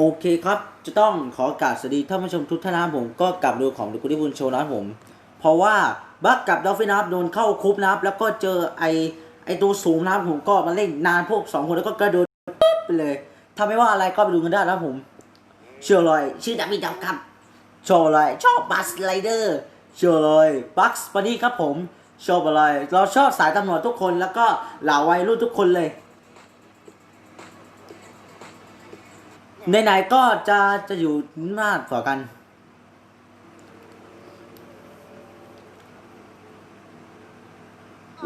โอเคครับ จะต้องขอกราบสวัสดีท่านผู้ชมทุกท่านนะผมก็กลับดูของดูกุดิบุญโชว์นะครับผม เพราะว่าบักกับดอฟฟินนะครับโดนเข้าคุบนะครับแล้วก็เจอไอไอตัวสูงนะครับผมก็มาเล่นนานพวกสองคนแล้วก็กระโดดปุ๊บไปเลยถ้าไม่ว่าอะไรก็ไปดูกันได้นะครับผมเชื่อเลยชื่อดับบี้ดับครับโชว์เลยชอบบัสไลเดอร์เชื่อเลยบัคสปานี่ครับผมชอบอะไรเราชอบสายตำรวจทุกคนแล้วก็เหล่าวัยรุ่นทุกคนเลย ไหนๆก็จะจะอยู่หน้ากว่ากัน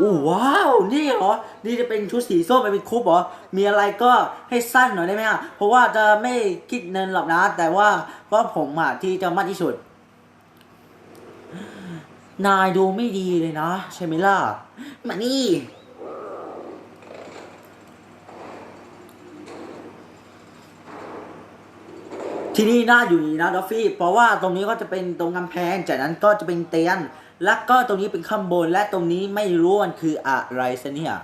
อู้ว้าว นี่เหรอ นี่จะเป็นชุดสีส้มไปเป็นคุปเหรอ มีอะไรก็ให้สั้นหน่อยได้ไหมอะ เพราะว่าจะไม่คิดเงินหรอกนะ แต่ว่าเพราะผมอะที่จะมากที่สุด นายดูไม่ดีเลยนะ ใช่ไหมล่ะ มานี่ ที่นี่น่าอยู่นี่นะดอฟฟี่ เพราะว่าตรงนี้ก็จะเป็นตรงกำแพง จากนั้นก็จะเป็นเตียงแล้วก็ตรงนี้เป็นข้างบน และตรงนี้ไม่รู้มันคืออะไรซะเนี่ย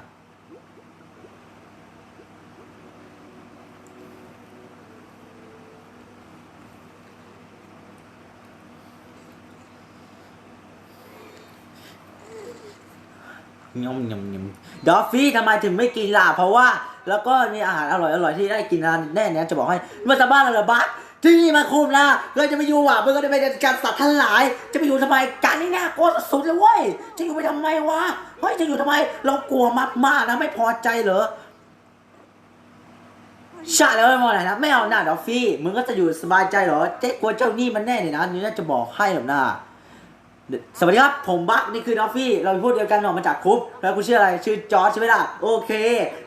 ยมยมยมดอฟฟี่ทำไมถึงไม่กินล่ะ เพราะว่า แล้วก็มีอาหารอร่อยอร่อยที่ได้กินนานแน่เนี่ยจะบอกให้เมื่อตาบ้านเราเหรบัส ที่นี่มาคุมนะเราจะไปอยู่อะมึงก็จะไปจัดสัตว์ทั้งหลาย จะไปอยู่ทำไมการนี่น่ากลัวสุดเลยเว้ยจะอยู่ไปทำไมวะเฮ้ยจะอยู่ทำไม เรากลัวมากมากๆนะไม่พอใจเหรอชาแล้วไม่มองไหนนะไม่เอาหน้าดอฟฟี่มึงก็จะอยู่สบายใจเหรอเจ๊กลัวเจ้านี่มันแน่เลยนะนี่น่าจะบอกให้หรอกนะ สวัสดีครับ ผมบัคนี่คือดอฟฟี่ เราพูดเดียวกันออกมาจากคุปแล้วคุณชื่ออะไรชื่อจอร์จใช่ไหมล่ะโอเค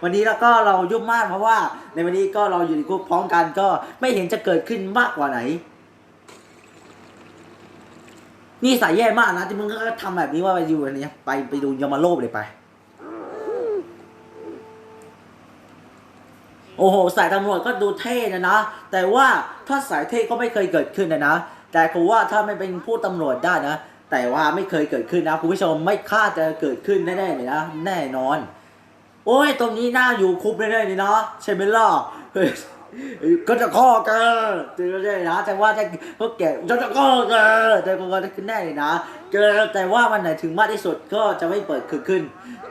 วันนี้แล้วก็เรายุ่งมากเพราะว่า ในวันนี้ก็เราอยู่ในคุปพร้อมกันก็ไม่เห็นจะเกิดขึ้นมากกว่าไหน นี่สายแย่มากนะที่มึงก็ทำแบบนี้ว่าไปอยู่อันนี้ไปไปดูยามาโลบเลยไป โอ้โห สายตำรวจก็ดูเท่นะนะ แต่ว่าถ้าสายเท่ก็ไม่เคยเกิดขึ้นนะนะ แต่กูว่าถ้าไม่เป็นผู้ตำรวจได้นะ แต่ว่าไม่เคยเกิดขึ้นนะคุณผู้ชมไม่คาดจะเกิดขึ้นแน่ๆเลยนะแน่นอน โอ้ยตรงนี้น่าอยู่คุบแน่ๆเลยนะใช่ไหมล่ะเฮ้ยก็จะข้อกันเจอได้นะ แต่ว่าจะพวกแกก็จะข้อกันแต่ก็จะขึ้นแน่เลยนะเจอแต่ว่ามันไหนถึงมากที่สุดก็จะไม่เปิดคือขึ้น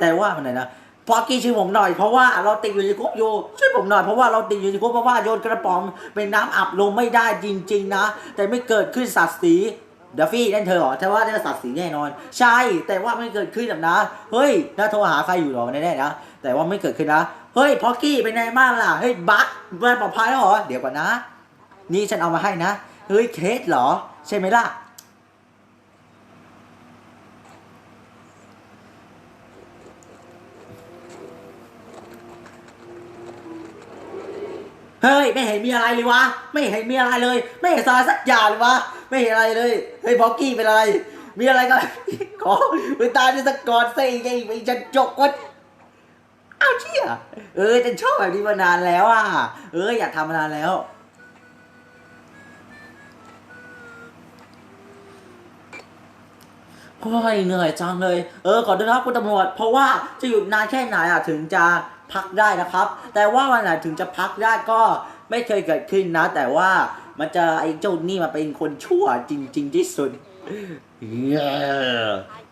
แต่ว่ามันไหนนะพอกี้ช่วยผมหน่อยเพราะว่าเราติดอยู่ในคุกอยู่ช่วยผมหน่อยเพราะว่าเราติดอยู่ในคุกเพราะว่าโยนกระป๋องเป็นน้ำอับลงไม่ได้จริง ๆ นะ แต่ไม่เกิดขึ้นสัตว์สี ดัฟฟี่นั่นเธอเหรอแต่ว่านั่นสัตว์สีแน่นอน ใช่แต่ว่าไม่เกิดขึ้นหรอกนะ เฮ้ยน่าโทรหาใครอยู่หรอแน่ๆนะแต่ว่าไม่เกิดขึ้นนะเฮ้ยพ็อกกี้เป็นไงบ้างล่ะเฮ้ยบัคมันปลอดภัยแล้วเหรอเดี๋ยวก่อนนะ นี่ฉันเอามาให้นะเฮ้ยเคสเหรอ ใช่ไหมล่ะเฮ้ย ไม่เห็นมีอะไรเลยวะ ไม่เห็นมีอะไรเลย ไม่เห็นสารสักอย่างเลยวะ ไม่เห็นอะไรเลย เฮ้ยบ็อกกี้เป็นอะไร มีอะไรก็ขอไปตายในสกอร์เซ่ไงไปจะจกวะอ้าวเชี่ยเออฉันชอบแบบนี้มานานแล้วอะ เอออยากทำมานานแล้วโอ้ยเหนื่อยจังเลย เออขอโทษนะครับคุณตำรวจ เพราะว่าจะหยุดนานแค่ไหนอะถึงจะพักได้นะครับ แต่ว่าวันไหนถึงจะพักได้ก็ไม่เคยเกิดขึ้นนะ แต่ว่า มันจะไอ้เจ้านี่มาเป็นคนชั่วจริง ๆ ที่สุด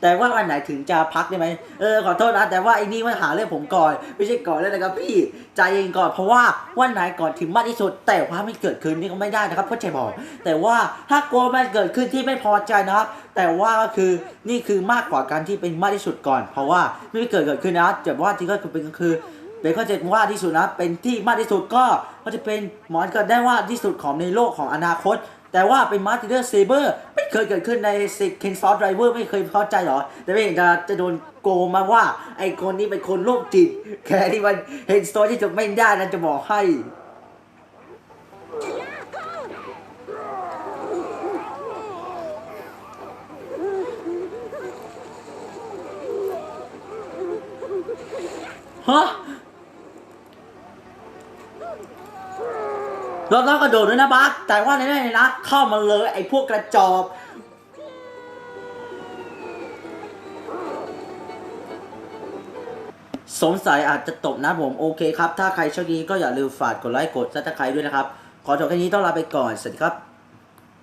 แต่ว่าวันไหนถึงจะพักได้ไหมเออขอโทษนะ แต่ว่าไอ้นี่มันหาเรื่องผมก่อน ไม่ใช่ก่อนเลยนะครับพี่ใจเย็นก่อนเพราะว่าวันไหนก่อนถึงมากที่สุด แต่ว่าไม่เกิดขึ้นนี่ก็ไม่ได้นะครับเข้าใจบอก แต่ว่าถ้ากลัวมันเกิดขึ้นที่ไม่พอใจนะครับ แต่ว่าก็คือนี่คือมากกว่าการที่เป็นมากที่สุดก่อน เพราะว่าไม่เกิดเกิดขึ้นนะแต่ว่าที่ก็คือเป็นก็คือ เป็นข้อเจ็ดว่าที่สุดนะเป็นที่มากที่สุดก็ก็จะเป็นหมอนก็ได้ว่าที่สุดของในโลกของอนาคต แต่ว่าเป็นมาร์ติเดอร์เซเบอร์ไม่เคยเกิดขึ้นในสิกเคนซอสไดรเวอร์ไม่เคยเข้าใจหรอ แต่ไม่เห็นจะจะโดนโกมาว่า ไอคนนี้เป็นคนโรคจิต แค่ที่มันเห็นสโตอที่จะไม่ได้นะจะบอกให้ฮะ รอบนอกกระโดดด้วยนะบัสแต่ว่าในนี้นะเข้ามาเลยไอ้พวกกระจอบสงสัยอาจจะตกนะผมโอเคครับ ถ้าใครชอบดีก็อย่าลืมฝากกดไลค์กดซับสไครต์ด้วยนะครับ ขอจบแค่นี้ต้องลาไปก่อน สวัสดีครับ